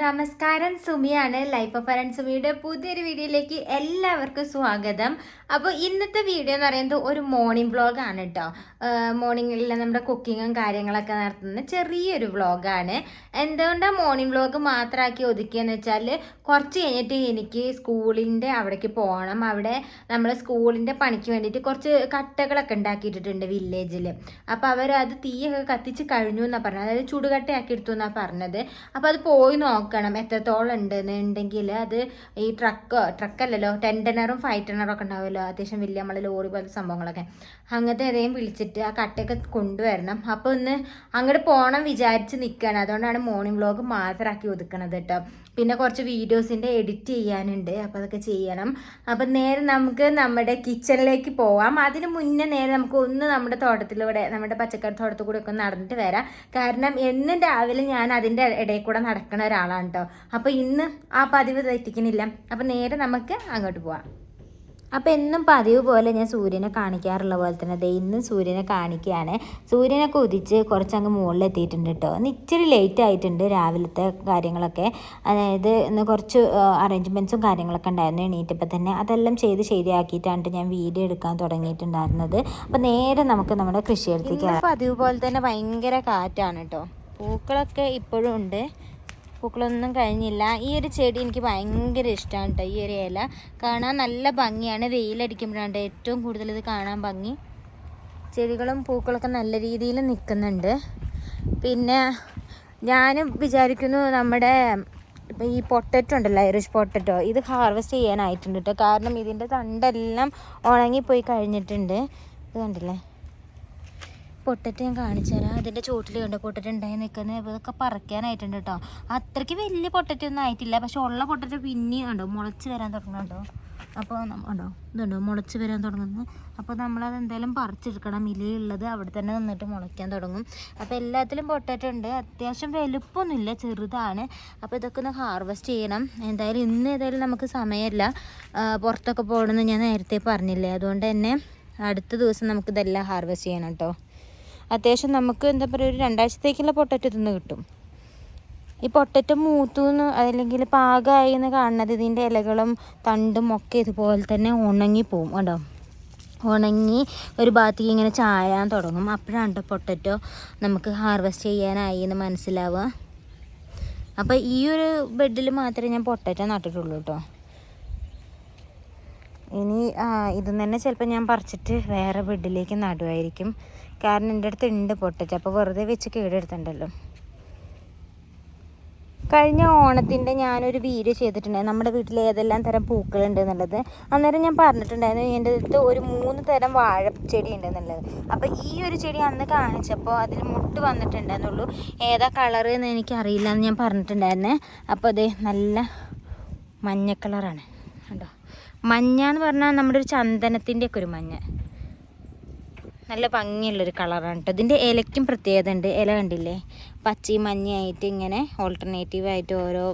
നമസ്കാരം സുമിയാണ്. Life of അരൺ സുമിയുടെ പുതിയൊരു വീഡിയോയിലേക്ക് എല്ലാവർക്കും സ്വാഗതം. അപ്പോൾ ഇന്നത്തെ വീഡിയോ എന്ന് പറയുന്നത് ഒരു മോർണിംഗ് വ്ളോഗാണ് കേട്ടോ മോർണിംഗിൽ നമ്മുടെ കുക്കിങ്ങും കാര്യങ്ങളൊക്കെ നടത്തുന്ന ചെറിയൊരു വ്ളോഗാണ് എന്തുകൊണ്ടാണ് മോർണിംഗ് വ്ളോഗ് മാത്രമാക്കി ഒതുക്കിയെന്ന് വെച്ചാൽ കുറച്ച് കഴിഞ്ഞിട്ട് എനിക്ക് സ്കൂളിന്റെ അവിടേക്ക് പോകണം. അവിടെ നമ്മൾ സ്കൂളിന്റെ പണിക്ക് വേണ്ടിയിട്ട് കുറച്ച് കട്ടകളൊക്കെ ഉണ്ടാക്കിയിട്ടുണ്ട് വില്ലേജിൽ അപ്പോൾ അവർ അത് തീയൊക്കെ കത്തിച്ച് കഴിഞ്ഞു എന്നാണ് പറഞ്ഞത്. അതായത് ചുടുകട്ടയാക്കി എടുത്തു എന്നാണ് പറഞ്ഞത്. അപ്പോൾ അത് പോയി നോക്കണം എത്രത്തോളം ഉണ്ട് എന്നുണ്ടെങ്കിൽ അത് ഈ ട്രക്ക് ട്രക്കല്ലല്ലോ ടെൻഡനറും ഫൈവ് ഒക്കെ ഉണ്ടാവുമല്ലോ. അത്യാവശ്യം വലിയ നമ്മളെ ലോറി പോലത്തെ സംഭവങ്ങളൊക്കെ. അങ്ങനത്തെ ഏതെങ്കിലും വിളിച്ചിട്ട് ആ കട്ടയൊക്കെ കൊണ്ടുവരണം. അപ്പോൾ ഒന്ന് അങ്ങോട്ട് പോകണം വിചാരിച്ച് നിൽക്കുകയാണ് അതുകൊണ്ടാണ് മോർണിംഗ് വ്ലോഗ് മാത്രമാക്കി ഒതുക്കണത് കേട്ടോ. പിന്നെ കുറച്ച് വീഡിയോസിന്റെ എഡിറ്റ് ചെയ്യാനുണ്ട്. അപ്പോൾ അതൊക്കെ ചെയ്യണം. അപ്പം നേരെ നമുക്ക് നമ്മുടെ കിച്ചണിലേക്ക് പോവാം. അതിന് മുന്നേ നേരെ നമുക്ക് ഒന്ന് നമ്മുടെ തോട്ടത്തിലൂടെ നമ്മുടെ പച്ചക്കറി തോട്ടത്തിൽ കൂടെ ഒക്കെ നടന്നിട്ട് വരാം. കാരണം എന്നും രാവിലെ ഞാൻ അതിന്റെ ഇടയിൽ കൂടെ നടക്കുന്ന ഒരാളാണ് കേട്ടോ അപ്പോൾ ഇന്ന് ആ പതിവ് തെറ്റിക്കുന്നില്ല അപ്പോൾ നേരെ നമുക്ക് അങ്ങോട്ട് പോവാം. അപ്പോൾ എന്നും പതിവ് പോലെ ഞാൻ സൂര്യനെ കാണിക്കാറുള്ള പോലെ തന്നെ ദേ ഇന്നും സൂര്യനെ കാണിക്കുകയാണ് സൂര്യനൊക്കെ ഉദിച്ച് കുറച്ചങ്ങ് മുകളിലെത്തിയിട്ടുണ്ട് കേട്ടോ ഒന്ന് ഇച്ചിരി ലേറ്റ് ആയിട്ടുണ്ട് രാവിലത്തെ കാര്യങ്ങളൊക്കെ. അതായത് ഇന്ന് കുറച്ച് അറേഞ്ച്മെന്റ്സും കാര്യങ്ങളൊക്കെ ഉണ്ടായിരുന്നു എണീറ്റപ്പോൾ തന്നെ. അതെല്ലാം ചെയ്ത് ശരിയാക്കിയിട്ടാണ് ഞാൻ വീഡിയോ എടുക്കാൻ തുടങ്ങിയിട്ടുണ്ടായിരുന്നത്. അപ്പോൾ നേരെ നമുക്ക് നമ്മുടെ കൃഷിയിടത്തേക്ക് പതിവ് പോലെ തന്നെ ഭയങ്കര കാറ്റാണ് കേട്ടോ പൂക്കളൊക്കെ ഇപ്പോഴും ഉണ്ട്. പൂക്കളൊന്നും കഴിഞ്ഞില്ല. ഈ ഒരു ചെടി എനിക്ക് ഭയങ്കര ഇഷ്ടമാണ് കേട്ടോ ഈ ഒരു ഇല. കാണാൻ നല്ല ഭംഗിയാണ്. വെയിലടിക്കുമ്പോഴാണ് ഏറ്റവും കൂടുതൽ ഇത് കാണാൻ ഭംഗി. ചെടികളും പൂക്കളൊക്കെ നല്ല രീതിയിൽ നിൽക്കുന്നുണ്ട്. പിന്നെ ഞാനും വിചാരിക്കുന്നു നമ്മുടെ ഇപ്പം ഈ പൊട്ടറ്റോ ഉണ്ടല്ലോ ഐറിഷ് പൊട്ടറ്റോ ഇത് ഹാർവെസ്റ്റ് ചെയ്യാനായിട്ടുണ്ട് കേട്ടോ കാരണം ഇതിന്റെ തണ്ടെല്ലാം ഉണങ്ങിപ്പോയി കഴിഞ്ഞിട്ടുണ്ട്. ഇത് കണ്ടില്ലേ? പൊട്ടറ്റ് ഞാൻ കാണിച്ചു തരാം. അതിന്റെ ചോട്ടിൽ കണ്ട് പൊട്ടറ്റ് ഉണ്ടായി നിൽക്കുന്നത് ഇതൊക്കെ പറിക്കാനായിട്ടുണ്ട് കേട്ടോ. അത്രയ്ക്ക് വലിയ പൊട്ടറ്റ് ഒന്നും ആയിട്ടില്ല. പക്ഷെ ഉള്ള പൊട്ടറ്റ് പിന്നെയും കണ്ടോ മുളച്ച് വരാൻ തുടങ്ങുന്നുണ്ടോ അപ്പോൾ ഉണ്ടോ ഇതുണ്ടോ മുളച്ച് വരാൻ തുടങ്ങുന്നു. അപ്പോൾ നമ്മളത് എന്തായാലും പറിച്ചെടുക്കണം. ഇലയുള്ളത് അവിടെ തന്നെ നിന്നിട്ട് മുളയ്ക്കാൻ തുടങ്ങും. അപ്പോൾ എല്ലാത്തിലും പൊട്ടറ്റോ ഉണ്ട് അത്യാവശ്യം വലുപ്പമൊന്നുമില്ല ചെറുതാണ്. അപ്പോൾ ഇതൊക്കെ ഒന്ന് ഹാർവെസ്റ്റ് ചെയ്യണം. എന്തായാലും ഇന്ന് ഏതായാലും നമുക്ക് സമയമില്ല. പുറത്തൊക്കെ പോകണമെന്ന് ഞാൻ നേരത്തെ പറഞ്ഞില്ലേ. അതുകൊണ്ട് തന്നെ അടുത്ത ദിവസം നമുക്കിതെല്ലാം ഹാർവെസ്റ്റ് ചെയ്യണം കേട്ടോ. അത്യാവശ്യം നമുക്ക് എന്താ പറയുക ഒരു രണ്ടാഴ്ചത്തേക്കുള്ള പൊട്ടറ്റ് തിന്ന് കിട്ടും. ഈ പൊട്ടറ്റോ മൂത്തുന്ന് അല്ലെങ്കിൽ പാകമായി എന്ന് കാണുന്നത് ഇതിന്റെ ഇലകളും തണ്ടും ഒക്കെ ഇതുപോലെ തന്നെ ഉണങ്ങി പോവും കേട്ടോ. ഉണങ്ങി ഒരു ഭാഗത്തേക്ക് ഇങ്ങനെ ചായാൻ തുടങ്ങും. അപ്പോഴാണ് പൊട്ടറ്റോ നമുക്ക് ഹാർവെസ്റ്റ് ചെയ്യാനായി എന്ന് മനസ്സിലാവുക. അപ്പോൾ ഈ ഒരു ബെഡിൽ മാത്രമേ ഞാൻ പൊട്ടറ്റോ നട്ടിട്ടുള്ളൂ കേട്ടോ. ഇനി ഇത് തന്നെ ചിലപ്പോൾ ഞാൻ പറിച്ചിട്ട് വേറെ ബെഡിലേക്ക് നടുമായിരിക്കും കാരണം എന്റെ അടുത്ത് ഉണ്ട് പൊട്ടറ്റ് അപ്പോൾ വെറുതെ വെച്ച് കേടെടുത്തുണ്ടല്ലോ കഴിഞ്ഞ ഓണത്തിന്റെ ഞാനൊരു വീഡിയോ ചെയ്തിട്ടുണ്ടായിരുന്നു നമ്മുടെ വീട്ടിൽ ഏതെല്ലാം തരം പൂക്കളുണ്ട് എന്നുള്ളത്. അന്നേരം ഞാൻ പറഞ്ഞിട്ടുണ്ടായിരുന്നു എന്റെ അടുത്ത് ഒരു മൂന്ന് തരം വാഴച്ചെടി ഉണ്ട് എന്നുള്ളത്. അപ്പോൾ ഈ ഒരു ചെടി അന്ന് കാണിച്ചപ്പോൾ അതിൽ മുട്ട് വന്നിട്ടുണ്ടായിരുന്നുള്ളൂ ഏതാ കളറ് എന്ന് എനിക്കറിയില്ല എന്ന് ഞാൻ പറഞ്ഞിട്ടുണ്ടായിരുന്നേ. അപ്പോൾ അത് നല്ല മഞ്ഞ കളറാണ്. കണ്ടോ? മഞ്ഞ എന്ന് പറഞ്ഞാൽ നമ്മുടെ ഒരു ചന്ദനത്തിന്റെയൊക്കെ ഒരു മഞ്ഞ. നല്ല ഭംഗിയുള്ളൊരു കളറാണ് കേട്ടോ ഇതിന്റെ ഇലയ്ക്കും പ്രത്യേകത ഉണ്ട്. ഇല കണ്ടില്ലേ? പച്ചയും മഞ്ഞയായിട്ട് ഇങ്ങനെ ഓൾട്ടർനേറ്റീവ് ആയിട്ട് ഓരോ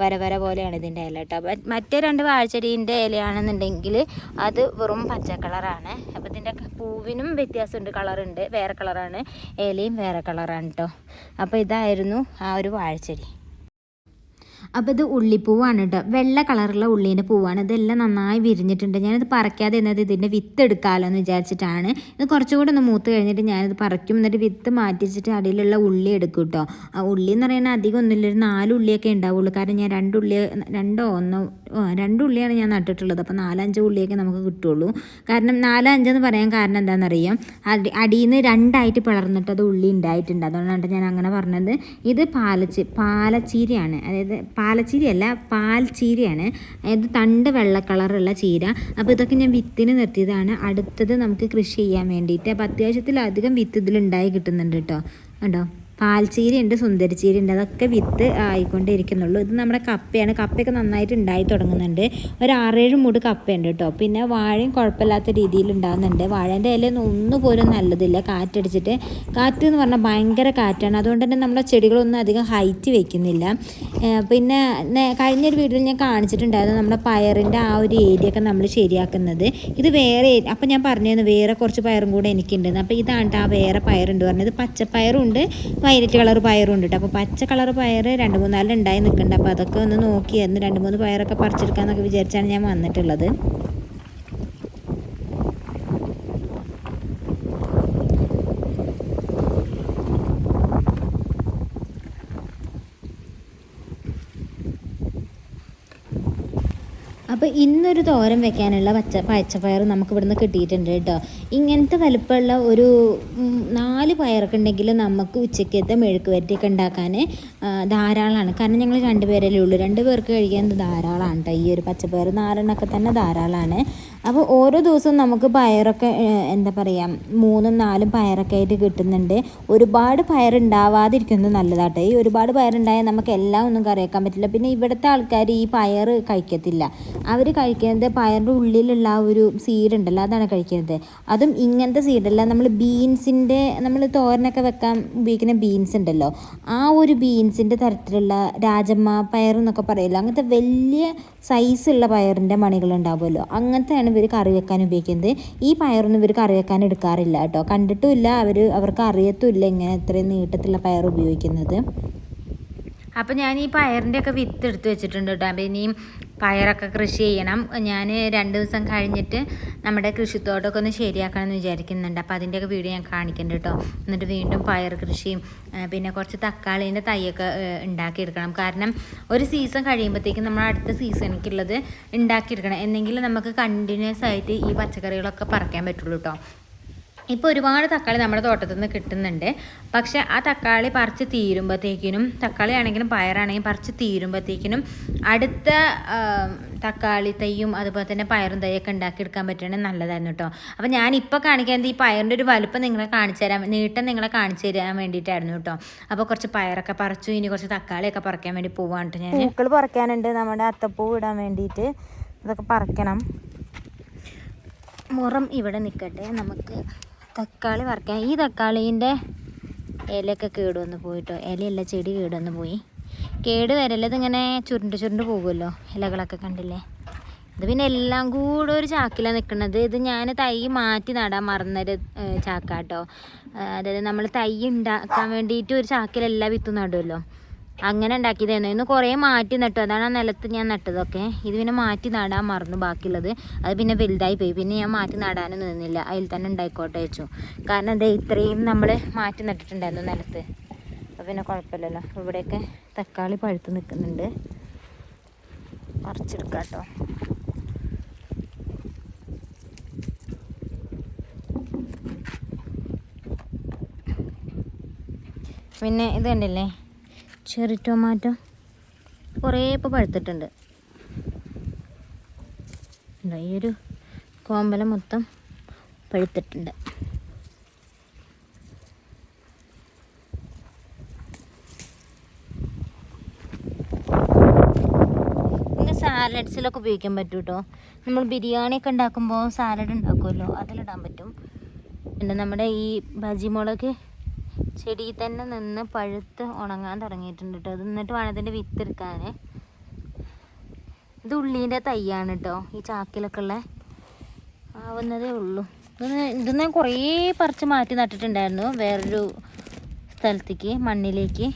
വര വര പോലെയാണ് ഇതിന്റെ ഇല കേട്ടോ മറ്റേ രണ്ട് വാഴച്ചെടീന്റെ ഇലയാണെന്നുണ്ടെങ്കിൽ അത് വെറും പച്ച കളറാണ്. അപ്പോൾ ഇതിന്റെ പൂവിനും വ്യത്യാസമുണ്ട്. കളറുണ്ട്. വേറെ കളറാണ്. ഇലയും വേറെ കളറാണ് കേട്ടോ അപ്പോൾ ഇതായിരുന്നു ആ ഒരു വാഴച്ചെടി. അപ്പോൾ ഇത് ഉള്ളിപ്പൂവാണ് കേട്ടോ വെള്ള കളറുള്ള ഉള്ളീന്റെ പൂവാണ്. ഇതെല്ലാം നന്നായി വിരിഞ്ഞിട്ടുണ്ട്. ഞാനിത് പറിക്കാതെ എന്നത് ഇതിന്റെ വിത്ത് എടുക്കാമല്ലോ എന്ന് വിചാരിച്ചിട്ടാണ്. ഇത് കുറച്ചുകൂടെ ഒന്ന് മൂത്ത് കഴിഞ്ഞിട്ട് ഞാനിത് പറിക്കും. എന്നിട്ട് വിത്ത് മാറ്റിച്ചിട്ട് അടിയിലുള്ള ഉള്ളി എടുക്കും കേട്ടോ ആ ഉള്ളി എന്ന് പറയുന്നത് അധികം ഒന്നുമില്ല. ഒരു നാല് ഉള്ളിയൊക്കെ ഉണ്ടാവുള്ളൂ. കാരണം ഞാൻ രണ്ട് ഉള്ളി രണ്ടോ ഒന്നോ രണ്ട് ഉള്ളിയാണ് ഞാൻ നട്ടിട്ടുള്ളത്. അപ്പോൾ നാലഞ്ച് ഉള്ളിയൊക്കെ നമുക്ക് കിട്ടുള്ളൂ. കാരണം നാലഞ്ചെന്ന് പറയാൻ കാരണം എന്താണെന്നറിയാം? അടി അടിയിൽ നിന്ന് രണ്ടായിട്ട് പിളർന്നിട്ട് അത് ഉള്ളി ഉണ്ടായിട്ടുണ്ട്. അതുകൊണ്ടാണ് ഞാൻ അങ്ങനെ പറഞ്ഞത്. ഇത് പാലച്ചി പാലച്ചീരയാണ്. അതായത് പാലച്ചീരയല്ല പാൽച്ചീരയാണ്. അതായത് തണ്ട് വെള്ള കളറുള്ള ചീര. അപ്പോൾ ഇതൊക്കെ ഞാൻ വിത്തിന് നിർത്തിയതാണ്. അടുത്തത് നമുക്ക് കൃഷി ചെയ്യാൻ വേണ്ടിയിട്ട്. അപ്പോൾ അത്യാവശ്യത്തിലധികം വിത്ത് ഇതിലുണ്ടായി കിട്ടുന്നുണ്ട് കേട്ടോ. കണ്ടോ? പാൽച്ചീരയുണ്ട് സുന്ദരിച്ചീരയുണ്ട്. അതൊക്കെ വിത്ത് ആയിക്കൊണ്ടിരിക്കുന്നുള്ളൂ. ഇത് നമ്മുടെ കപ്പയാണ്. കപ്പയൊക്കെ നന്നായിട്ട് ഉണ്ടായി തുടങ്ങുന്നുണ്ട്. ഒരു ആറേഴ് മൂട് കപ്പയുണ്ട് കേട്ടോ. പിന്നെ വാഴയും കുഴപ്പമില്ലാത്ത രീതിയിൽ ഉണ്ടാകുന്നുണ്ട് വാഴേന്റെ ഇലയൊന്നും ഒന്നും പോലും നല്ലതില്ല. കാറ്റടിച്ചിട്ട് കാറ്റ് എന്ന് പറഞ്ഞാൽ ഭയങ്കര കാറ്റാണ്. അതുകൊണ്ട് തന്നെ നമ്മുടെ ചെടികളൊന്നും അധികം ഹൈറ്റ് വെക്കുന്നില്ല. പിന്നെ കഴിഞ്ഞൊരു വീഡിയോയിൽ ഞാൻ കാണിച്ചിട്ടുണ്ടായിരുന്നു നമ്മുടെ പയറിന്റെ ആ ഒരു ഏരിയ ഒക്കെ നമ്മൾ ശരിയാക്കുന്നത്. ഇത് വേറെ അപ്പം ഞാൻ പറഞ്ഞിരുന്നു വേറെ കുറച്ച് പയറും കൂടെ എനിക്കുണ്ടെന്ന്. അപ്പോൾ ഇതാണ് ആ വേറെ പയറുണ്ട് പറഞ്ഞത്. പച്ചപ്പയറും ഉണ്ട്. വയലറ്റ് കളർ പയറും ഉണ്ട് കേട്ടോ അപ്പോൾ പച്ച കളർ പയർ രണ്ട് മൂന്നാലും ഉണ്ടായി നിൽക്കുന്നുണ്ട് അപ്പോൾ അതൊക്കെ ഒന്ന് നോക്കിയായിരുന്നു രണ്ട് മൂന്ന് പയറൊക്കെ പറിച്ചെടുക്കാമെന്നൊക്കെ വിചാരിച്ചാണ് ഞാൻ വന്നിട്ടുള്ളത്. അപ്പോൾ ഇന്നൊരു തോരൻ വെക്കാനുള്ള പച്ച പച്ചപ്പയർ നമുക്ക് ഇവിടുന്ന് കിട്ടിയിട്ടുണ്ട് കേട്ടോ. ഇങ്ങനത്തെ വലുപ്പമുള്ള ഒരു നാല് പയറൊക്കെ ഉണ്ടെങ്കിൽ നമുക്ക് ഉച്ചക്കത്തെ മെഴുക്ക് വരട്ടിയൊക്കെ ഉണ്ടാക്കാൻ ധാരാളമാണ്. കാരണം ഞങ്ങൾ രണ്ടുപേരല്ലേ ഉള്ളൂ. രണ്ട് പേർക്ക് കഴിക്കാൻ ധാരാളമാണ് കേട്ടോ ഈ ഒരു പച്ചപ്പയർ നാലെണ്ണമൊക്കെ തന്നെ ധാരാളമാണ്. അപ്പോൾ ഓരോ ദിവസവും നമുക്ക് പയറൊക്കെ എന്താ പറയുക മൂന്നും നാലും പയറൊക്കെ ആയിട്ട് കിട്ടുന്നുണ്ട്. ഒരുപാട് പയറുണ്ടാവാതിരിക്കുന്നത് നല്ലതാട്ട്. ഈ ഒരുപാട് പയറുണ്ടായാൽ നമുക്ക് എല്ലാം ഒന്നും കറിയാക്കാൻ പറ്റില്ല. പിന്നെ ഇവിടുത്തെ ആൾക്കാർ ഈ പയർ കഴിക്കത്തില്ല. അവർ കഴിക്കുന്നത് പയറിന്റെ ഉള്ളിലുള്ള ആ ഒരു സീഡ് ഉണ്ടല്ലോ അതാണ് കഴിക്കുന്നത്. അതും ഇങ്ങനത്തെ സീഡല്ല നമ്മൾ ബീൻസിന്റെ നമ്മൾ തോരനൊക്കെ വെക്കാൻ ഉപയോഗിക്കുന്ന ബീൻസ് ഉണ്ടല്ലോ. ആ ഒരു ബീൻസിന്റെ തരത്തിലുള്ള രാജമ്മ പയർ എന്നൊക്കെ പറയില്ല. അങ്ങനത്തെ വലിയ സൈസുള്ള പയറിന്റെ മണികൾ ഉണ്ടാവുമല്ലോ. അങ്ങനത്തെയാണ് ഇവർ കറി വെക്കാൻ ഉപയോഗിക്കുന്നത്. ഈ പയറൊന്നും ഇവർ കറി വെക്കാൻ എടുക്കാറില്ല കേട്ടോ. കണ്ടിട്ടുമില്ല അവർ അവർക്ക് അറിയത്തുമില്ല ഇങ്ങനെ ഇത്രയും നീട്ടത്തിലുള്ള പയർ ഉപയോഗിക്കുന്നത്. അപ്പോൾ ഞാൻ ഈ പയറിന്റെ ഒക്കെ വിത്ത് എടുത്ത് വെച്ചിട്ടുണ്ട് കേട്ടോ. ഇനിയും പയറൊക്കെ കൃഷി ചെയ്യണം. ഞാൻ രണ്ട് ദിവസം കഴിഞ്ഞിട്ട് നമ്മുടെ കൃഷിത്തോട്ടമൊക്കെ ഒന്ന് ശരിയാക്കണം എന്ന് വിചാരിക്കുന്നുണ്ട്. അപ്പോൾ അതിന്റെയൊക്കെ വീഡിയോ ഞാൻ കാണിക്കുന്നുണ്ട് കേട്ടോ. എന്നിട്ട് വീണ്ടും പയർ കൃഷിയും പിന്നെ കുറച്ച് തക്കാളീന്റെ തൈയൊക്കെ ഉണ്ടാക്കിയെടുക്കണം. കാരണം ഒരു സീസൺ കഴിയുമ്പോഴത്തേക്കും നമ്മൾ അടുത്ത സീസണിക്കുള്ളത് ഉണ്ടാക്കിയെടുക്കണം. എന്നെങ്കിലും നമുക്ക് കണ്ടിന്യൂസ് ആയിട്ട് ഈ പച്ചക്കറികളൊക്കെ പറിക്കാൻ പറ്റുള്ളൂ കേട്ടോ. ഇപ്പോൾ ഒരുപാട് തക്കാളി നമ്മുടെ തോട്ടത്തിൽ നിന്ന് കിട്ടുന്നുണ്ട്. പക്ഷേ ആ തക്കാളി പറിച്ച് തീരുമ്പോഴത്തേക്കിനും തക്കാളി ആണെങ്കിലും പയറാണെങ്കിലും പറിച്ച് തീരുമ്പോഴത്തേക്കിനും അടുത്ത തക്കാളി തൈയും അതുപോലെ തന്നെ പയറും തൈയൊക്കെ ഉണ്ടാക്കിയെടുക്കാൻ പറ്റുകയാണെങ്കിൽ നല്ലതായിരുന്നു കേട്ടോ അപ്പോൾ ഞാൻ ഇപ്പോൾ കാണിക്കാൻ ഈ പയറിന്റെ ഒരു വലുപ്പം നിങ്ങളെ കാണിച്ചു തരാൻ നീട്ടം നിങ്ങളെ കാണിച്ചു തരാൻ വേണ്ടിയിട്ടായിരുന്നു കേട്ടോ അപ്പോൾ കുറച്ച് പയറൊക്കെ പറിച്ചു ഇനി കുറച്ച് തക്കാളിയൊക്കെ പറിക്കാൻ വേണ്ടി പോവാൻ ഞാൻ പൂക്കൾ പറിക്കാനുണ്ട് നമ്മുടെ അത്തപ്പൂ ഇടാൻ വേണ്ടിയിട്ട്. അതൊക്കെ പറിക്കണം. മുറം ഇവിടെ നിൽക്കട്ടെ നമുക്ക് തക്കാളി വറക്കാം ഈ തക്കാളീന്റെ ഇലയൊക്കെ കേടുവന്ന് പോയിട്ടോ. ഇലയല്ല ചെടി കേടുവന്ന് പോയി. കേട് വരല്ലത് ഇങ്ങനെ ചുരുണ്ട് ചുരുണ്ട് പോകുമല്ലോ ഇലകളൊക്കെ കണ്ടില്ലേ? ഇത് പിന്നെ എല്ലാം കൂടെ ഒരു ചാക്കിലാണ് നിൽക്കുന്നത് ഇത് ഞാൻ തൈ മാറ്റി നടാൻ മറന്നൊരു ചാക്കാട്ടോ. അതായത് നമ്മൾ തൈ ഉണ്ടാക്കാൻ വേണ്ടിയിട്ട് ഒരു ചാക്കിൽ എല്ലാ വിത്തും നടുമല്ലോ അങ്ങനെ ഉണ്ടാക്കിയതായിരുന്നു ഇന്ന് കുറേ മാറ്റി നട്ടു. അതാണ് ആ നിലത്ത് ഞാൻ നട്ടതൊക്കെ ഇത് പിന്നെ മാറ്റി നടാൻ മറന്നു ബാക്കിയുള്ളത്. അത് പിന്നെ വലുതായി പോയി. പിന്നെ ഞാൻ മാറ്റി നടാനും നിന്നില്ല. അതിൽ തന്നെ ഉണ്ടായിക്കോട്ടെ വെച്ചു. കാരണം എന്താ ഇത്രയും നമ്മൾ മാറ്റി നട്ടിട്ടുണ്ടായിരുന്നു നിലത്ത്. അപ്പോൾ പിന്നെ കുഴപ്പമില്ലല്ലോ. ഇവിടെയൊക്കെ തക്കാളി പഴുത്ത് നിൽക്കുന്നുണ്ട്. പറിച്ചെടുക്കാം കേട്ടോ. പിന്നെ ഇത് കണ്ടില്ലേ? Cherry tomato. കുറേ ഇപ്പോൾ പഴുത്തിട്ടുണ്ട്. ഈ ഒരു കോമ്പലം മൊത്തം പഴുത്തിട്ടുണ്ട്. സാലഡ്സിലൊക്കെ ഉപയോഗിക്കാൻ പറ്റും കേട്ടോ നമ്മൾ ബിരിയാണിയൊക്കെ ഉണ്ടാക്കുമ്പോൾ സാലഡ് ഉണ്ടാക്കുമല്ലോ? അതിലിടാൻ പറ്റും. പിന്നെ നമ്മുടെ ഈ ബജി മുളക് ചെടിയിൽ തന്നെ നിന്ന് പഴുത്ത് ഉണങ്ങാൻ തുടങ്ങിയിട്ടുണ്ട് കേട്ടോ ഇത് എന്നിട്ട് വേണം ഇതിന്റെ വിത്ത് എടുക്കാൻ ഇത് ഉള്ളീന്റെ തൈയാണ് കേട്ടോ ഈ ചാക്കിലൊക്കെ ഉള്ള ആവുന്നതേ ഉള്ളൂ. ഇത് ഞാൻ കുറേ പറിച്ച് മാറ്റി നട്ടിട്ടുണ്ടായിരുന്നു വേറൊരു സ്ഥലത്തേക്ക് മണ്ണിലേക്ക്.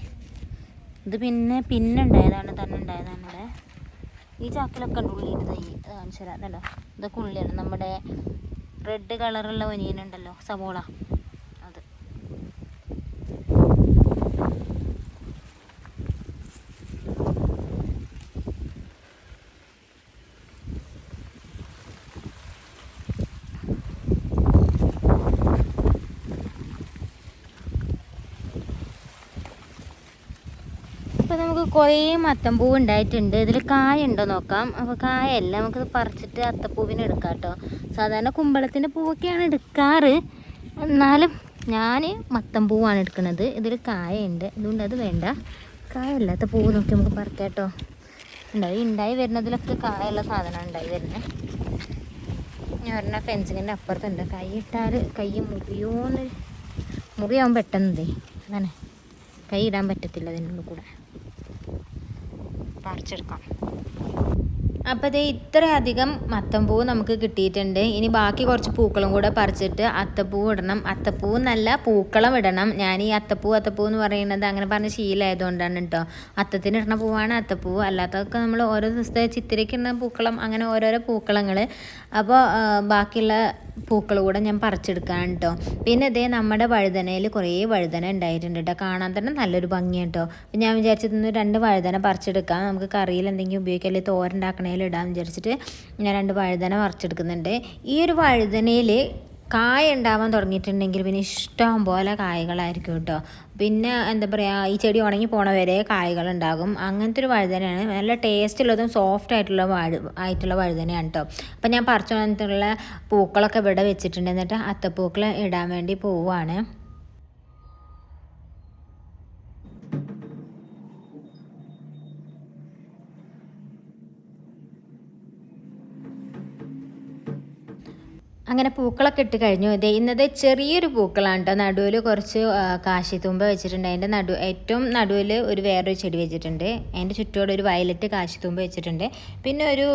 ഇത് പിന്നെ പിന്നെ ഉണ്ടായതാണ് തന്നെ ഉണ്ടായതാണ് ഇവിടെ. ഈ ചാക്കിലൊക്കെ ഉണ്ട് ഉള്ളിന്റെ തൈ. കാണിച്ചു തരാം. അതല്ലോ ഇതൊക്കെ ഉള്ളിയാണ്. നമ്മുടെ റെഡ് കളറുള്ള ഒനിയനുണ്ടല്ലോ സവോള അത് ഇപ്പം നമുക്ക് കുറേ മത്തമ്പൂ ഉണ്ടായിട്ടുണ്ട്. ഇതിൽ കായ ഉണ്ടോ നോക്കാം. അപ്പോൾ കായല്ല നമുക്ക് പറിച്ചിട്ട് അത്തപ്പൂവിന് എടുക്കാം കേട്ടോ സാധാരണ കുമ്പളത്തിന്റെ പൂവൊക്കെയാണ് എടുക്കാറ്. എന്നാലും ഞാൻ മത്തമ്പൂവാണ് എടുക്കുന്നത് ഇതിൽ കായുണ്ട് അതുകൊണ്ട് അത് വേണ്ട. കായല്ലാത്ത പൂവ് നോക്കി നമുക്ക് പറിക്കാം കേട്ടോ ഉണ്ടായി ഉണ്ടായി വരുന്നതിലൊക്കെ കായുള്ള സാധനമാണ് ഉണ്ടായി വരുന്നത്. ഞാൻ പറഞ്ഞ ഫെൻസിങ്ങിന്റെ അപ്പുറത്തുണ്ട്. കൈ ഇട്ടാൽ കൈ മുറിയോന്ന് മുറിയാവും പെട്ടെന്നതേ അങ്ങനെ കൈ ഇടാൻ പറ്റത്തില്ല അതിനുള്ളിൽ കൂടെ. പറിച്ചെടുക്കാം. അപ്പോൾ ഇത് ഇത്രയധികം മത്തമ്പൂ നമുക്ക് കിട്ടിയിട്ടുണ്ട്. ഇനി ബാക്കി കുറച്ച് പൂക്കളും കൂടെ പറിച്ചിട്ട് അത്തപ്പൂ ഇടണം. അത്തപ്പൂ എന്നല്ല പൂക്കളം ഇടണം. ഞാൻ ഈ അത്തപ്പൂ അത്തപ്പൂ എന്ന് പറയുന്നത് അങ്ങനെ പറഞ്ഞ ശീലമായതുകൊണ്ടാണ് കേട്ടോ. അത്തത്തിന് ഇടുന്ന പൂവാണ് അത്തപ്പൂ. അല്ലാത്തതൊക്കെ നമ്മൾ ഓരോ ദിവസത്തെ ചിത്തിരയ്ക്ക് ഇടുന്ന പൂക്കളം അങ്ങനെ ഓരോരോ പൂക്കളങ്ങൾ. അപ്പോൾ ബാക്കിയുള്ള പൂക്കൾ കൂടെ ഞാൻ പറിച്ചെടുക്കാൻ കേട്ടോ പിന്നെ ഇതേ നമ്മുടെ വഴുതനയിൽ കുറേ വഴുതന ഉണ്ടായിട്ടുണ്ട് കേട്ടോ കാണാൻ തന്നെ നല്ലൊരു ഭംഗിയാണ് കേട്ടോ അപ്പം ഞാൻ വിചാരിച്ചിരുന്നു രണ്ട് വഴുതന പറിച്ചെടുക്കാം. നമുക്ക് കറിയിൽ എന്തെങ്കിലും ഉപയോഗിക്കാം. അല്ലെങ്കിൽ തോരണ്ടാക്കണേലിടാമെന്ന് വിചാരിച്ചിട്ട് ഞാൻ രണ്ട് വഴുതന പറിച്ചെടുക്കുന്നുണ്ട്. ഈ ഒരു വഴുതനയിൽ കായ ഉണ്ടാവാൻ തുടങ്ങിയിട്ടുണ്ടെങ്കിൽ പിന്നെ ഇഷ്ടം പോലെ കായകളായിരിക്കും കേട്ടോ. പിന്നെ എന്താ പറയുക ഈ ചെടി ഉണങ്ങി പോണ വരെ കായകൾ ഉണ്ടാകും. അങ്ങനത്തെ ഒരു വഴുതനയാണ് നല്ല ടേസ്റ്റ് ഉള്ളതും സോഫ്റ്റ് ആയിട്ടുള്ള വഴു ആയിട്ടുള്ള വഴുതനയാണ് കേട്ടോ. അപ്പം ഞാൻ പറിച്ചു വന്നിട്ടുള്ള പൂക്കളൊക്കെ ഇവിടെ വെച്ചിട്ടുണ്ട്. എന്നിട്ട് അത്തപ്പൂക്കൾ ഇടാൻ വേണ്ടി പോവുകയാണ് അങ്ങനെ പൂക്കളൊക്കെ ഇട്ട് കഴിഞ്ഞു. ഇതേ ഇന്നത് ചെറിയൊരു പൂക്കളാണ് കേട്ടോ നടുവിൽ കുറച്ച് കാശിത്തുമ്പ വെച്ചിട്ടുണ്ട്. അതിന്റെ നടു ഏറ്റവും നടുവിൽ ഒരു വേറൊരു ചെടി വെച്ചിട്ടുണ്ട്. അതിന്റെ ചുറ്റോടെ ഒരു വയലറ്റ് കാശിത്തുമ്പ വെച്ചിട്ടുണ്ട്. പിന്നെ ഒരു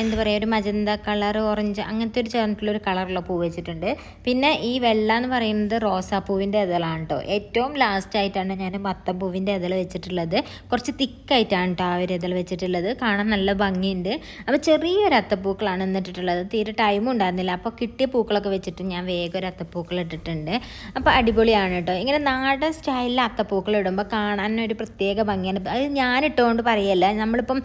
എന്താ പറയുക ഒരു മജന്ത കളർ ഓറഞ്ച് അങ്ങനത്തെ ഒരു ചേർന്നിട്ടുള്ള ഒരു കളറുള്ള പൂ വെച്ചിട്ടുണ്ട്. പിന്നെ ഈ വെള്ള എന്ന് പറയുന്നത് റോസാപ്പൂവിന്റെ ഇതളാണ് കേട്ടോ ഏറ്റവും ലാസ്റ്റ് ആയിട്ടാണ് ഞാൻ മത്തപ്പൂവിന്റെ ഇതൾ വെച്ചിട്ടുള്ളത്. കുറച്ച് തിക്കായിട്ടാണ് കേട്ടോ ആ ഒരു ഇതൾ വെച്ചിട്ടുള്ളത്. കാണാൻ നല്ല ഭംഗിയുണ്ട്. അപ്പോൾ ചെറിയൊരു അത്തപ്പൂക്കളാണ് എന്നിട്ടിട്ടുള്ളത് തീരെ ടൈമും ഉണ്ടായിരുന്നില്ല. അപ്പോൾ കിട്ടിയ പൂക്കളൊക്കെ വെച്ചിട്ട് ഞാൻ വേഗം ഒരു അത്തപ്പൂക്കൾ ഇട്ടിട്ടുണ്ട്. അപ്പോൾ അടിപൊളിയാണ് കേട്ടോ. ഇങ്ങനെ നാടൻ സ്റ്റൈലിൽ അത്തപ്പൂക്കൾ ഇടുമ്പോൾ കാണാൻ ഒരു പ്രത്യേക ഭംഗിയാണ്. അത് ഞാൻ ഇട്ടുകൊണ്ട് പറയല്ല. നമ്മളിപ്പം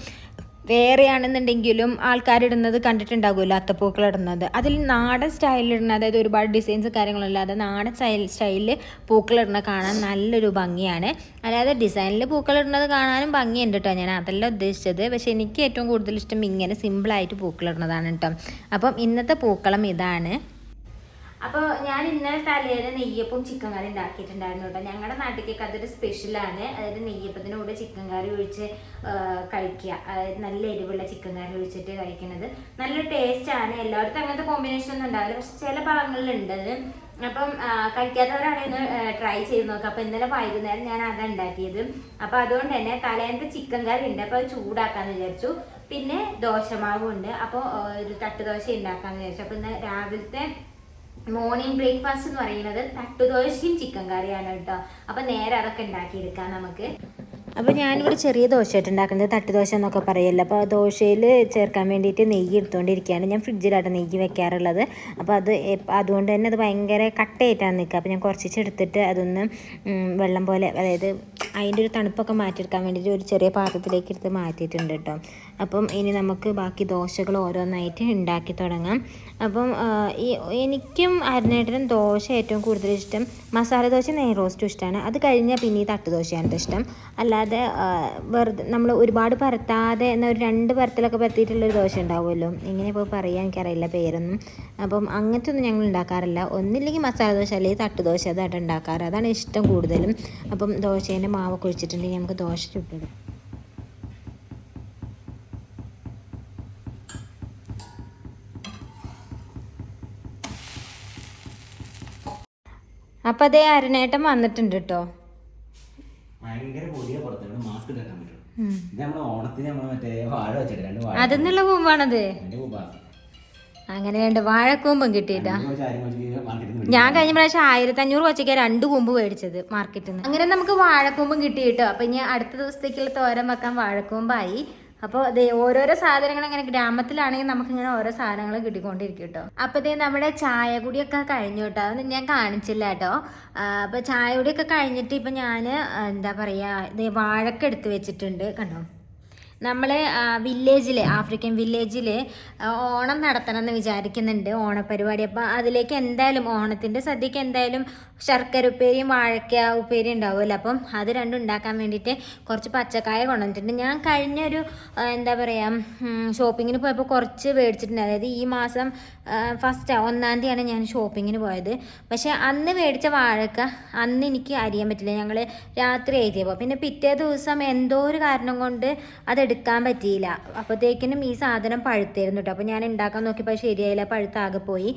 വേറെയാണെന്നുണ്ടെങ്കിലും ആൾക്കാരിടുന്നത് കണ്ടിട്ടുണ്ടാകുമല്ലോ അത്തപ്പൂക്കൾ ഇടുന്നത് അതിൽ നാടൻ സ്റ്റൈലിൽ ഇടുന്ന അതായത് ഒരുപാട് ഡിസൈൻസ് കാര്യങ്ങളല്ലാതെ നാടൻ സ്റ്റൈൽ സ്റ്റൈലിൽ പൂക്കൾ ഇടുന്ന കാണാൻ നല്ലൊരു ഭംഗിയാണ്. അല്ലാതെ ഡിസൈനിൽ പൂക്കൾ ഇടുന്നത് കാണാനും ഭംഗിയുണ്ട് കേട്ടോ ഞാൻ. അതല്ല ഉദ്ദേശിച്ചത്. പക്ഷേ എനിക്ക് ഏറ്റവും കൂടുതൽ ഇഷ്ടം ഇങ്ങനെ സിമ്പിളായിട്ട് പൂക്കൾ ഇടുന്നതാണ് കേട്ടോ അപ്പം ഇന്നത്തെ പൂക്കളം ഇതാണ്. അപ്പോൾ ഞാൻ ഇന്നലെ തലേന്ന് നെയ്യപ്പവും ചിക്കൻ കറി ഉണ്ടാക്കിയിട്ടുണ്ടായിരുന്നു കേട്ടോ. ഞങ്ങളുടെ നാട്ടിലേക്ക് അതൊരു സ്പെഷ്യലാണ് അതായത് നെയ്യപ്പത്തിന്റെ കൂടെ ചിക്കൻ കറി ഒഴിച്ച് കഴിക്കുക അതായത് നല്ല എരിവുള്ള ചിക്കൻ കറി ഒഴിച്ചിട്ട് കഴിക്കുന്നത് നല്ല ടേസ്റ്റ് ആണ്. എല്ലായിടത്തും അങ്ങനത്തെ കോമ്പിനേഷൻ ഒന്നും ഉണ്ടാവില്ല. പക്ഷെ ചില ഭാഗങ്ങളിലുണ്ട് അത്. അപ്പം ആ, കഴിക്കാത്തവരാണെങ്കിൽ ട്രൈ ചെയ്ത് നോക്കാം അപ്പോൾ ഇന്നലെ വൈകുന്നേരം ഞാൻ അതാണ് ഉണ്ടാക്കിയത്. അപ്പോൾ അതുകൊണ്ട് തന്നെ തലേന്നത്തെ ചിക്കൻ കറി ഉണ്ട്. അപ്പോൾ അത് ചൂടാക്കാമെന്ന് വിചാരിച്ചു. പിന്നെ ദോശമാവും ഉണ്ട് അപ്പോൾ ഒരു തട്ടുദോശ ഉണ്ടാക്കാമെന്ന് വിചാരിച്ചു. അപ്പം ഇന്ന് രാവിലത്തെ മോർണിംഗ് ബ്രേക്ക്ഫാസ്റ്റ് എന്ന് പറയുന്നത് തട്ടുദോശയും ചിക്കൻ കറിയാണ് കേട്ടോ. അപ്പൊ നേരെ അതൊക്കെ ഉണ്ടാക്കിയെടുക്കാം നമുക്ക്. അപ്പോൾ ഞാനിവിടെ ചെറിയ ദോശ ഉണ്ടാക്കുന്നത് തട്ടുദോശ എന്നൊക്കെ പറയല്ലോ. അപ്പോൾ ദോശയിൽ ചേർക്കാൻ വേണ്ടിയിട്ട് നെയ്യ് എടുത്തുകൊണ്ടിരിക്കുകയാണ് ഞാൻ ഫ്രിഡ്ജിലാണ് നെയ്യ് വെക്കാറുള്ളത്. അപ്പോൾ അത് അതുകൊണ്ട് തന്നെ അത് ഭയങ്കര കട്ടയായിട്ടാണ് നിൽക്കുക. അപ്പോൾ ഞാൻ കുറച്ച് എടുത്തിട്ട് അതൊന്ന് വെള്ളം പോലെ അതായത് അതിന്റെ ഒരു തണുപ്പൊക്കെ മാറ്റിയെടുക്കാൻ വേണ്ടിയിട്ട് ഒരു ചെറിയ പാത്രത്തിലേക്ക് എടുത്ത് മാറ്റിയിട്ടുണ്ട് കേട്ടോ. അപ്പം ഇനി നമുക്ക് ബാക്കി ദോശകൾ ഓരോന്നായിട്ട് ഉണ്ടാക്കി തുടങ്ങാം. അപ്പം ഈ എനിക്കും അരുണേട്ടനും ദോശ ഏറ്റവും കൂടുതൽ ഇഷ്ടം മസാല ദോശ നെയ് റോസ്റ്റും ഇഷ്ടമാണ് അത് കഴിഞ്ഞാൽ പിന്നെ ഈ തട്ട് ദോശയാണ് ഇഷ്ടം. അല്ലാതെ വെറുതെ നമ്മൾ ഒരുപാട് പരത്താതെ എന്നാൽ ഒരു രണ്ട് പരത്തിലൊക്കെ പരത്തിയിട്ടുള്ളൊരു ദോശ ഉണ്ടാവുമല്ലോ. ഇങ്ങനെ ഇപ്പോൾ പറയാൻ എനിക്കറിയില്ല പേരൊന്നും. അപ്പം അങ്ങനത്തെ ഒന്നും ഞങ്ങൾ ഉണ്ടാക്കാറില്ല. ഒന്നില്ലെങ്കിൽ മസാല ദോശ അല്ലെങ്കിൽ തട്ട് ദോശ അതാണ് ഉണ്ടാക്കാറ്. അതാണ് ഇഷ്ടം കൂടുതലും. അപ്പം ദോശേന്റെ മാവൊക്കെ ഒഴിച്ചിട്ടുണ്ടെങ്കിൽ നമുക്ക് ദോശ ചുട്ടിടും അപ്പം അതേ അരുണേട്ടൻ വന്നിട്ടുണ്ട് കേട്ടോ ഭയങ്കര പൊടിയ പുറത്ത്. മാസ്ക് ഇടാൻ പറ്റും. ഇത് നമ്മൾ ഓണത്തിന് നമ്മൾ മറ്റേ വാഴ വെച്ചിട്ട് രണ്ട് വാഴ അതെന്നുള്ള കൂമ്പാണത്. കൂപ്പ അങ്ങനെയുണ്ട് വാഴക്കൂമ്പും കിട്ടിയിട്ടാ. ഞാൻ കഴിഞ്ഞ പ്രാവശ്യം ആയിരത്തി അഞ്ഞൂറ് വച്ചയ്ക്ക് രണ്ട് കൂമ്പ് മേടിച്ചത് മാർക്കറ്റിൽ നിന്ന് അങ്ങനെ നമുക്ക് വാഴക്കൂമ്പും കിട്ടി കേട്ടോ അപ്പൊ ഇനി അടുത്ത ദിവസത്തേക്കുള്ള തോരം വെക്കാൻ വാഴക്കൂമ്പായി. അപ്പോൾ ദേ ഓരോരോ സാധനങ്ങൾ ഇങ്ങനെ ഗ്രാമത്തിലാണെങ്കിൽ നമുക്ക് ഇങ്ങനെ ഓരോ സാധനങ്ങൾ കിട്ടിക്കൊണ്ടിരിക്കും കേട്ടോ അപ്പോൾ ഇതേ നമ്മുടെ ചായ കുടിയൊക്കെ കഴിഞ്ഞു കേട്ടോ. അതൊന്നും ഞാൻ കാണിച്ചില്ല കേട്ടോ. അപ്പോൾ ചായ കുടിയൊക്കെ കഴിഞ്ഞിട്ട് ഇപ്പം ഞാൻ എന്താ പറയാ ദേ വാഴക്ക എടുത്ത് വെച്ചിട്ടുണ്ട്. കണ്ടോ? നമ്മൾ വില്ലേജിൽ ആഫ്രിക്കൻ വില്ലേജിൽ ഓണം നടത്തണം എന്ന് വിചാരിക്കുന്നുണ്ട് ഓണപ്പരിപാടി അപ്പോൾ അതിലേക്ക് എന്തായാലും ഓണത്തിന്റെ സദ്യക്ക് എന്തായാലും ശർക്കര ഉപ്പേരിയും വാഴക്ക ഉപ്പേരി ഉണ്ടാവുമല്ലോ. അപ്പം അത് രണ്ടും ഉണ്ടാക്കാൻ വേണ്ടിയിട്ട് കുറച്ച് പച്ചക്കായ കൊണ്ടുവന്നിട്ടുണ്ട്. ഞാൻ കഴിഞ്ഞൊരു എന്താ പറയുക ഷോപ്പിങ്ങിന് പോയപ്പോൾ കുറച്ച് മേടിച്ചിട്ടുണ്ട്. അതായത് ഈ മാസം ഫസ്റ്റ് ഒന്നാം തീയതിയാണ് ഞാൻ ഷോപ്പിങ്ങിന് പോയത്. പക്ഷേ അന്ന് മേടിച്ച വാഴക്ക അന്ന് എനിക്ക് അറിയാൻ പറ്റില്ല. ഞങ്ങൾ രാത്രി എഴുതിയപ്പോൾ പിന്നെ പിറ്റേ ദിവസം എന്തോ ഒരു കാരണം കൊണ്ട് അതെടുക്കാൻ പറ്റിയില്ല. അപ്പോഴത്തേക്കിനും ഈ സാധനം പഴുത്തായിരുന്നു കേട്ടോ അപ്പോൾ ഞാൻ ഉണ്ടാക്കാൻ നോക്കിയപ്പോൾ ശരിയായില്ല. പഴുത്താകെ പോയി.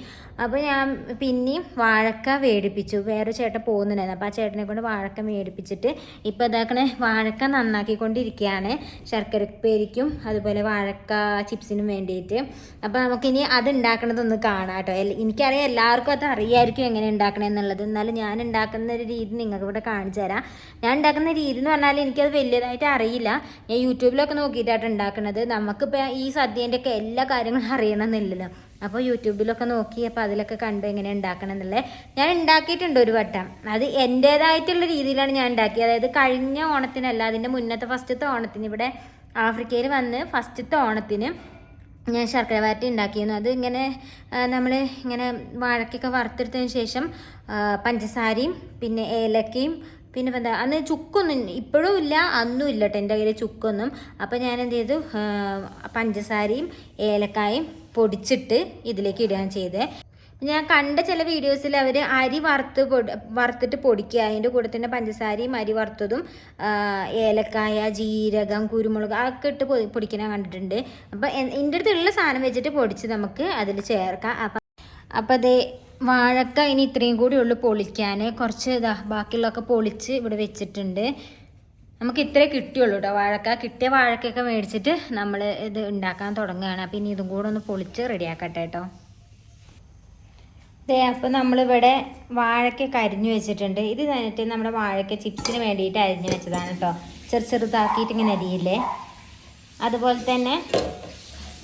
അപ്പോൾ ഞാൻ പിന്നെയും വാഴക്ക മേടിപ്പിച്ചു വേറെ ചേട്ടൻ പോകുന്നുണ്ടായിരുന്നു. അപ്പോൾ ആ ചേട്ടനെ കൊണ്ട് വാഴക്ക മേടിപ്പിച്ചിട്ട് ഇപ്പോൾ ഇതാക്കണ വാഴക്ക നന്നാക്കിക്കൊണ്ടിരിക്കുകയാണ് ശർക്കര പേരിക്കും അതുപോലെ വാഴക്ക ചിപ്സിനും വേണ്ടിയിട്ട്. അപ്പോൾ നമുക്കിനി അത് ഉണ്ടാക്കണതൊന്ന് കാണാം കേട്ടോ എനിക്കറിയാം എല്ലാവർക്കും അത് അറിയായിരിക്കും എങ്ങനെ ഉണ്ടാക്കണം എന്നുള്ളത്. എന്നാലും ഞാൻ ഉണ്ടാക്കുന്ന ഒരു രീതി നിങ്ങൾക്ക് ഇവിടെ കാണിച്ചു തരാം. ഞാൻ ഉണ്ടാക്കുന്ന രീതി എന്ന് പറഞ്ഞാൽ എനിക്കത് വലിയതായിട്ട് അറിയില്ല. ഞാൻ യൂട്യൂബിലൊക്കെ നോക്കിയിട്ടാണ് ഉണ്ടാക്കുന്നത് നമുക്കിപ്പോൾ ഈ സദ്യന്റെ ഒക്കെ എല്ലാ കാര്യങ്ങളും അറിയണമെന്നില്ലല്ലോ. അപ്പോൾ യൂട്യൂബിലൊക്കെ നോക്കി അപ്പോൾ അതിലൊക്കെ കണ്ട് എങ്ങനെ ഉണ്ടാക്കണം എന്നുള്ളത്. ഞാൻ ഉണ്ടാക്കിയിട്ടുണ്ട് ഒരു വട്ടം. അത് എന്റേതായിട്ടുള്ള രീതിയിലാണ് ഞാൻ ഉണ്ടാക്കിയത്. അതായത് കഴിഞ്ഞ ഓണത്തിനല്ല അതിന്റെ മുന്നത്തെ ഫസ്റ്റത്തെ ഓണത്തിന് ഇവിടെ ആഫ്രിക്കയിൽ വന്ന് ഫസ്റ്റത്തെ ഓണത്തിന് ഞാൻ ശർക്കര വരട്ടി ഉണ്ടാക്കിയിരുന്നു. അത് ഇങ്ങനെ നമ്മൾ ഇങ്ങനെ വാഴക്കൊക്കെ വറുത്തെടുത്തതിന് ശേഷം പഞ്ചസാരയും പിന്നെ ഏലക്കയും പിന്നെ എന്താ അന്ന് ചുക്കൊന്നും ഇപ്പോഴും ഇല്ല അന്നും ഇല്ല കേട്ടോ എന്റെ കയ്യിൽ ചുക്കൊന്നും. അപ്പോൾ ഞാൻ എന്ത് ചെയ്തു? പഞ്ചസാരയും ഏലക്കായും പൊടിച്ചിട്ട് ഇതിലേക്ക് ഇടുകയാണ് ചെയ്തത് ഞാൻ കണ്ട ചില വീഡിയോസിൽ അവർ അരി വറുത്ത് പൊടി വറുത്തിട്ട് പൊടിക്കുക. അതിന്റെ കൂടെ തന്നെ പഞ്ചസാരയും അരി വറുത്തതും ഏലക്കായ ജീരകം കുരുമുളക് അതൊക്കെ ഇട്ട് പൊ- പൊടിക്കുന്ന കണ്ടിട്ടുണ്ട്. അപ്പോൾ എന്റെ അടുത്തുള്ള സാധനം വെച്ചിട്ട് പൊടിച്ച് നമുക്ക് അതിൽ ചേർക്കാം. അപ്പം അപ്പം അതേ വാഴക്ക ഇനി ഇത്രയും കൂടി ഉള്ളു പൊളിക്കാൻ. കുറച്ച് ഇതാ ബാക്കിയുള്ളതൊക്കെ പൊളിച്ച് ഇവിടെ വെച്ചിട്ടുണ്ട്. നമുക്ക് ഇത്രേ കിട്ടിയുള്ളൂ കേട്ടോ വാഴക്ക കിട്ടിയ വാഴക്കൊക്കെ മേടിച്ചിട്ട് നമ്മൾ ഇത് ഉണ്ടാക്കാൻ തുടങ്ങുകയാണ്. അപ്പോൾ ഇനി ഇതും കൂടെ ഒന്ന് പൊളിച്ച് റെഡിയാക്കട്ടെ കേട്ടോ ദേ അപ്പോൾ നമ്മളിവിടെ വാഴയ്ക്ക കരിഞ്ഞു വെച്ചിട്ടുണ്ട്. ഇത് കഴിഞ്ഞിട്ട് നമ്മുടെ വാഴയ്ക്ക ചിപ്സിന് വേണ്ടിയിട്ട് അരിഞ്ഞു വെച്ചതാണ് കേട്ടോ ചെറു ചെറുതാക്കിയിട്ട് ഇങ്ങനെ അരിയില്ലേ? അതുപോലെ തന്നെ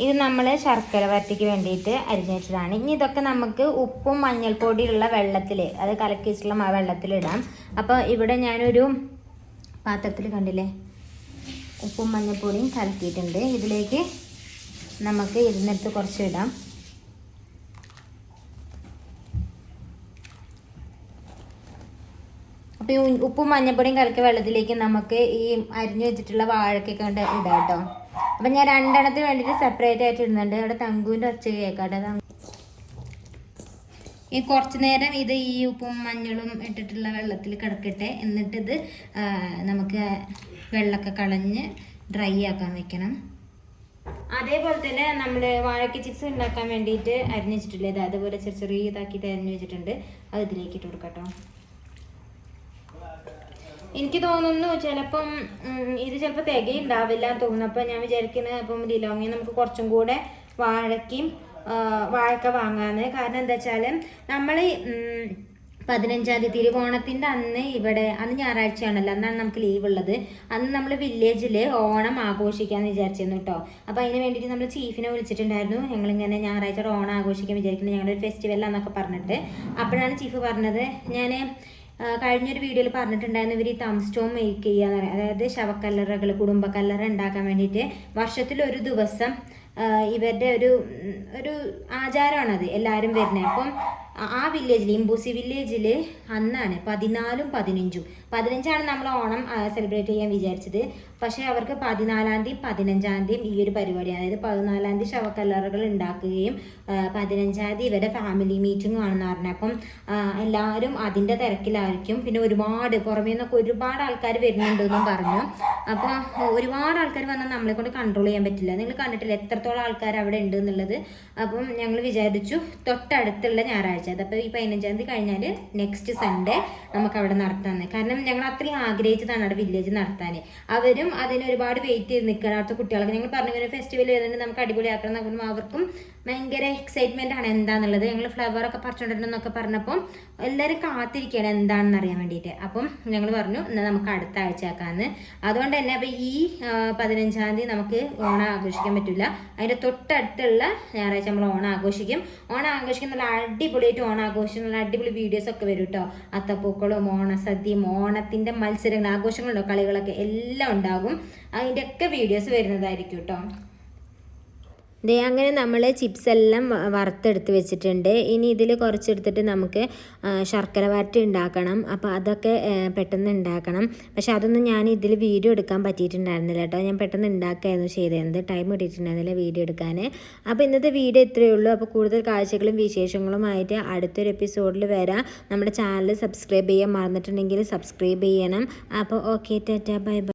ഇത് നമ്മൾ ശർക്കര വരട്ടിക്ക് വേണ്ടിയിട്ട് അരിഞ്ഞു വെച്ചതാണ്. ഇനി ഇതൊക്കെ നമുക്ക് ഉപ്പും മഞ്ഞൾപ്പൊടിയുള്ള വെള്ളത്തിൽ അത് കലക്കി വെച്ചിട്ടുള്ള ആ വെള്ളത്തിലിടാം അപ്പോൾ ഇവിടെ ഞാനൊരു പാത്രത്തിൽ കണ്ടില്ലേ? ഉപ്പും മഞ്ഞൾപ്പൊടിയും കലക്കിയിട്ടുണ്ട്. ഇതിലേക്ക് നമുക്ക് ഇരുന്നിട്ട് കുറച്ച് ഇടാം. അപ്പോൾ ഈ ഉപ്പും മഞ്ഞപ്പൊടിയും കലക്കിയ വെള്ളത്തിലേക്ക് നമുക്ക് ഈ അരിഞ്ഞു വെച്ചിട്ടുള്ള വാഴക്കൊക്കെ കൊണ്ട് ഇടാം കേട്ടോ. അപ്പം ഞാൻ രണ്ടെണ്ണത്തിന് വേണ്ടിയിട്ട് സെപ്പറേറ്റ് ആയിട്ട് ഇടുന്നുണ്ട്. അവിടെ തങ്കുവിന്റെ ഒച്ച കേൾക്കാട്ടെ. ഈ കുറച്ചു നേരം ഇത് ഈ ഉപ്പും മഞ്ഞളും ഇട്ടിട്ടുള്ള വെള്ളത്തിൽ കിടക്കട്ടെ. എന്നിട്ടിത് നമുക്ക് വെള്ളമൊക്കെ കളഞ്ഞ് ഡ്രൈ ആക്കാൻ വെക്കണം. അതേപോലെ തന്നെ നമ്മൾ വാഴക്ക ചിപ്സ് ഉണ്ടാക്കാൻ വേണ്ടിയിട്ട് അരിഞ്ഞു വെച്ചിട്ടില്ലേ? അതുപോലെ ചെറിയ ചെറിയ ഇതാക്കിയിട്ട് അരിഞ്ഞു വെച്ചിട്ടുണ്ട്. അത് ഇതിലേക്ക് ഇട്ട് കൊടുക്കട്ടോ എനിക്ക് തോന്നുന്നു ചിലപ്പം ഇത് ചിലപ്പോൾ തികയുണ്ടാവില്ല എന്ന് തോന്നുന്നു. അപ്പം ഞാൻ വിചാരിക്കുന്നത് അപ്പം ലിലോങ്ങി നമുക്ക് കുറച്ചും കൂടെ വാഴയ്ക്കും വാഴക്ക വാങ്ങാന്ന്. കാരണം എന്താ വെച്ചാൽ നമ്മൾ പതിനഞ്ചാം തീയതി തിരുവോണത്തിന്റെ അന്ന് ഇവിടെ അന്ന് ഞായറാഴ്ചയാണല്ലോ അന്നാണ് നമുക്ക് ലീവ് ഉള്ളത്. അന്ന് നമ്മൾ വില്ലേജിൽ ഓണം ആഘോഷിക്കാമെന്ന് വിചാരിച്ചിരുന്നു കേട്ടോ അപ്പോൾ അതിന് വേണ്ടിയിട്ട് നമ്മൾ ചീഫിനെ വിളിച്ചിട്ടുണ്ടായിരുന്നു. ഞങ്ങളിങ്ങനെ ഞായറാഴ്ച ഓണം ആഘോഷിക്കാൻ വിചാരിക്കുന്നത് ഞങ്ങളൊരു ഫെസ്റ്റിവലാന്നൊക്കെ പറഞ്ഞിട്ട്. അപ്പോഴാണ് ചീഫ് പറഞ്ഞത് ഞാൻ കഴിഞ്ഞൊരു വീഡിയോയിൽ പറഞ്ഞിട്ടുണ്ടായിരുന്നു ഇവർ ഈ തം സ്റ്റോൺ മേക്ക് ചെയ്യാന്ന് പറയാം. അതായത് ശവക്കല്ലറകൾ കുടുംബക്കല്ലറ ഉണ്ടാക്കാൻ വേണ്ടിയിട്ട് വർഷത്തിൽ ഒരു ദിവസം ഇവരുടെ ഒരു ഒരു ആചാരമാണത് എല്ലാവരും വരുന്നത്. അപ്പം ആ- വില്ലേജിൽ ഇമ്പൂസി വില്ലേജിൽ അന്നാണ് പതിനാലും പതിനഞ്ചും. പതിനഞ്ചാണ് നമ്മൾ ഓണം സെലിബ്രേറ്റ് ചെയ്യാൻ വിചാരിച്ചത്. പക്ഷേ അവർക്ക് പതിനാലാം തീയതി പതിനഞ്ചാം തീയതി ഈ ഒരു പരിപാടി അതായത് പതിനാലാം തീയതി ശവക്കല്ലറുകൾ ഉണ്ടാക്കുകയും പതിനഞ്ചാം തീയതി ഇവരുടെ ഫാമിലി മീറ്റിംഗ് ആണെന്ന് പറഞ്ഞു. അപ്പം എല്ലാവരും അതിന്റെ തിരക്കിലായിരിക്കും. പിന്നെ ഒരുപാട് പുറമേ നിന്നൊക്കെ ഒരുപാട് ആൾക്കാർ വരുന്നുണ്ടെന്നും പറഞ്ഞു. അപ്പോൾ ഒരുപാട് ആൾക്കാർ വന്നാൽ നമ്മളെ കൊണ്ട് കൺട്രോൾ ചെയ്യാൻ പറ്റില്ല. നിങ്ങൾ കണ്ടിട്ടില്ല എത്രത്തോളം ആൾക്കാർ അവിടെ ഉണ്ട് എന്നുള്ളത്? അപ്പം ഞങ്ങൾ വിചാരിച്ചു തൊട്ടടുത്തുള്ള ഞായറാഴ്ച. അതപ്പോൾ ഈ പതിനഞ്ചാം തീയതി കഴിഞ്ഞാൽ നെക്സ്റ്റ് സൺഡേ നമുക്ക് അവിടെ നടത്താമെന്ന് കാരണം ഞങ്ങൾ അത്രയും ആഗ്രഹിച്ചതാണ് അവിടെ വില്ലേജ് നടത്താൻ അവരും അതിന് ഒരുപാട് വെയിറ്റ് ചെയ്ത് നിൽക്കണം അവിടുത്തെ കുട്ടികൾക്ക് ഞങ്ങൾ പറഞ്ഞു ഇങ്ങനെ ഫെസ്റ്റിവൽ വരുന്നുണ്ട് നമുക്ക് അടിപൊളിയാക്കണം പറയുമ്പോൾ അവർക്കും ഭയങ്കര എക്സൈറ്റ്മെന്റ് ആണ് എന്താണെന്നുള്ളത് ഞങ്ങൾ ഫ്ലവർ ഒക്കെ പറിച്ചുകൊണ്ടിരുന്നൊക്കെ പറഞ്ഞപ്പോൾ എല്ലാവരും കാത്തിരിക്കുകയാണ് എന്താണെന്ന് അറിയാൻ വേണ്ടിയിട്ട്. അപ്പം ഞങ്ങൾ പറഞ്ഞു എന്നാൽ നമുക്ക് അടുത്ത ആഴ്ച ആക്കാമെന്ന് അതുകൊണ്ട് തന്നെ അപ്പോൾ ഈ പതിനഞ്ചാം തീയതി നമുക്ക് ഓണം ആഘോഷിക്കാൻ പറ്റില്ല അതിന്റെ തൊട്ടടുത്തുള്ള ഞായറാഴ്ച നമ്മൾ ഓണം ആഘോഷിക്കും. ഓണം ആഘോഷിക്കുന്ന നല്ല അടിപൊളിയായിട്ട് ഓണാഘോഷങ്ങൾ അടിപൊളി വീഡിയോസ് ഒക്കെ വരും കേട്ടോ അത്തപ്പൂക്കളും ഓണസദ്യയും ഓണത്തിന്റെ മത്സരങ്ങൾ ആഘോഷങ്ങളുണ്ടോ കളികളൊക്കെ എല്ലാം ഉണ്ടാകും. അതിന്റെയൊക്കെ വീഡിയോസ് വരുന്നതായിരിക്കും കേട്ടോ ദേ അങ്ങനെ നമ്മൾ ചിപ്സ് എല്ലാം വറുത്തെടുത്ത് വെച്ചിട്ടുണ്ട്. ഇനി ഇതിൽ കുറച്ചെടുത്തിട്ട് നമുക്ക് ശർക്കര വരട്ടി ഉണ്ടാക്കണം. അപ്പോൾ അതൊക്കെ പെട്ടെന്ന് ഉണ്ടാക്കണം. പക്ഷെ അതൊന്നും ഞാൻ ഇതിൽ വീഡിയോ എടുക്കാൻ പറ്റിയിട്ടുണ്ടായിരുന്നില്ല കേട്ടോ. ഞാൻ പെട്ടെന്ന് ഉണ്ടാക്കുകയായിരുന്നു ചെയ്തിരുന്നത് ടൈം കിട്ടിയിട്ടുണ്ടായിരുന്നില്ല വീഡിയോ എടുക്കാൻ അപ്പോൾ ഇന്നത്തെ വീഡിയോ ഇത്രയേ ഉള്ളൂ. അപ്പോൾ കൂടുതൽ കാഴ്ചകളും വിശേഷങ്ങളുമായിട്ട് അടുത്തൊരു എപ്പിസോഡിൽ വരാം. നമ്മുടെ ചാനൽ സബ്സ്ക്രൈബ് ചെയ്യാൻ മറന്നിട്ടുണ്ടെങ്കിൽ സബ്സ്ക്രൈബ് ചെയ്യണം. അപ്പോൾ ഓക്കെ ടാറ്റ. Bye bye